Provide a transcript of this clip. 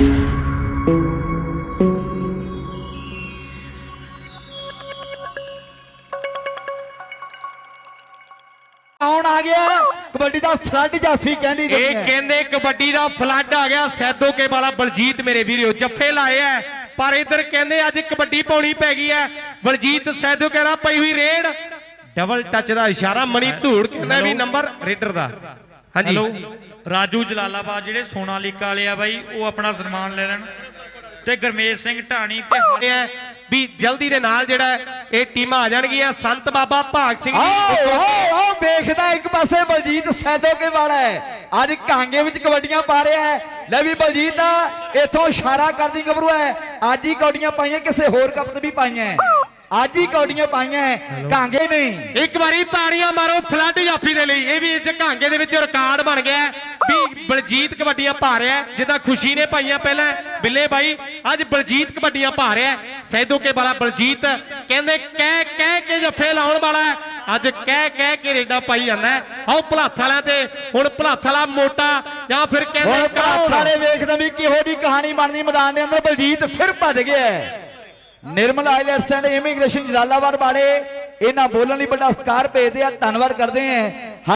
ਆਉਣ ਆ ਗਿਆ? ਕਬੱਡੀ ਦਾ ਫਲੱਡ ਜਾਫੀ ਕਹਿੰਦੀ ਇਹ ਦੁਨੀਆ। ਕਹਿੰਦੇ ਕਬੱਡੀ ਦਾ ਫਲੱਡ ਆ ਗਿਆ। ਸੈਦੋ ਕੇ ਵਾਲਾ ਬਲਜੀਤ ਮੇਰੇ ਵੀਰੋ ਜੱਫੇ ਲਾਏ ਐ। ਪਰ ਇਧਰ ਕਹਿੰਦੇ ਅੱਜ ਕਬੱਡੀ ਪਾਉਣੀ ਪੈ ਗਈ ਐ। ਬਲਜੀਤ ਸੈਦੋ ਕੇ ਨਾਲ ਪਈ ਹੋਈ ਰੇਡ। ਡਬਲ ਟੱਚ ਦਾ ਇਸ਼ਾਰਾ ਮਣੀ ਧੂੜ ਕਹਿੰਦਾ ਵੀ ਨੰਬਰ ਰੇਡਰ ਦਾ। ਹਾਂਜੀ। ਹੈਲੋ ਰਾਜੂ ਜਲਾਲਾਬਾਦ ਜਿਹੜੇ ਸੋਨਾਲੀਕਾ ਵਾਲੇ ਆ ਬਾਈ ਉਹ ਆਪਣਾ ਸਨਮਾਨ ਲੈ ਲੈਣ। ਤੇ ਗਰਮੇਸ਼ ਸਿੰਘ ਢਾਣੀ ਤੇ ਹਰ- ਇਹ ਹੈ ਵੀ ਜਲਦੀ ਦੇ ਨਾਲ ਜਿਹੜਾ ਇਹ ਟੀਮਾਂ ਆ ਜਾਣਗੀਆਂ ਸੰਤ ਬਾਬਾ ਭਾਗ ਸਿੰਘ ਜੀ। ਆਓ ਆਓ ਵੇਖਦਾ ਇੱਕ ਪਾਸੇ ਬਲਜੀਤ ਸੈਦੋ ਕੇ ਵਾਲਾ ਹੈ। ਅੱਜ ਕਾਂਗੇ ਵਿੱਚ ਕਬੱਡੀਆਂ ਪਾ ਰਿਹਾ ਹੈ। ਲੈ ਵੀ ਬਲਜੀਤ ਇਥੋਂ ਇਸ਼ਾਰਾ ਕਰਦੀ ਗੱਭਰੂ ਹੈ। ਅੱਜ ਹੀ ਕੌਡੀਆਂ ਪਾਈਆਂ ਕਿਸੇ ਹੋਰ ਕੱਪ ਤੇ ਵੀ ਪਾਈਆਂ ਹੈ। ਅੱਜ ਹੀ ਕੌਡੀਆਂ ਪਾਈਆਂ ਕਾਂਗੇ ਨਹੀਂ ਇੱਕ ਵਾਰੀ ਤਾੜੀਆਂ ਮਾਰੋ ਫਲੱਡ ਜਾਫੀ ਦੇ ਲਈ ਇਹ ਵੀ ਇਸ ਘਾਂਗੇ ਦੇ ਵਿੱਚ ਰਿਕਾਰਡ ਬਣ ਗਿਆ ਵੀ ਬਲਜੀਤ ਕਬੱਡੀਆਂ ਪਾ ਰਿਹਾ ਜਿੱਦਾਂ ਖੁਸ਼ੀ ਨੇ ਪਾਈਆਂ ਪਹਿਲਾਂ ਬਿੱਲੇ ਬਾਈ ਅੱਜ ਬਲਜੀਤ ਕਬੱਡੀਆਂ ਪਾ ਰਿਹਾ। ਸੈਦੋ ਕੇ ਵਾਲਾ ਬਲਜੀਤ ਕਹਿੰਦੇ ਕਹਿ ਕਹਿ ਕੇ ਜੱਫੇ ਲਾਉਣ ਵਾਲਾ। ਅੱਜ ਕਹਿ ਕਹਿ ਕੇ ਰੇਡਾ ਪਾਈ ਜਾਂਦਾ ਹੈ। ਆਓ ਭਲਾਥ ਵਾਲਿਆਂ ਤੇ ਹੁਣ ਭਲਾਥ ਵਾਲਾ ਮੋਟਾ ਜਾਂ ਫਿਰ ਕਹਿੰਦੇ? ਸਾਰੇ ਵੇਖਦੇ ਵੀ ਕਿਹੋ ਦੀ ਕਹਾਣੀ ਬਣਦੀ ਮੈਦਾਨ ਦੇ ਅੰਦਰ ਬਲਜੀਤ ਫਿਰ ਭੱਜ ਗਿਆ। Nirmal IELTS and immigration Jalalabad ਵਾਲੇ ਇਹਨਾਂ ਬੋਲਣ ਲਈ ਬੜਾ ਸਤਿਕਾਰ ਭੇਜਦੇ ਆ, ਧੰਨਵਾਦ ਕਰਦੇ ਆ।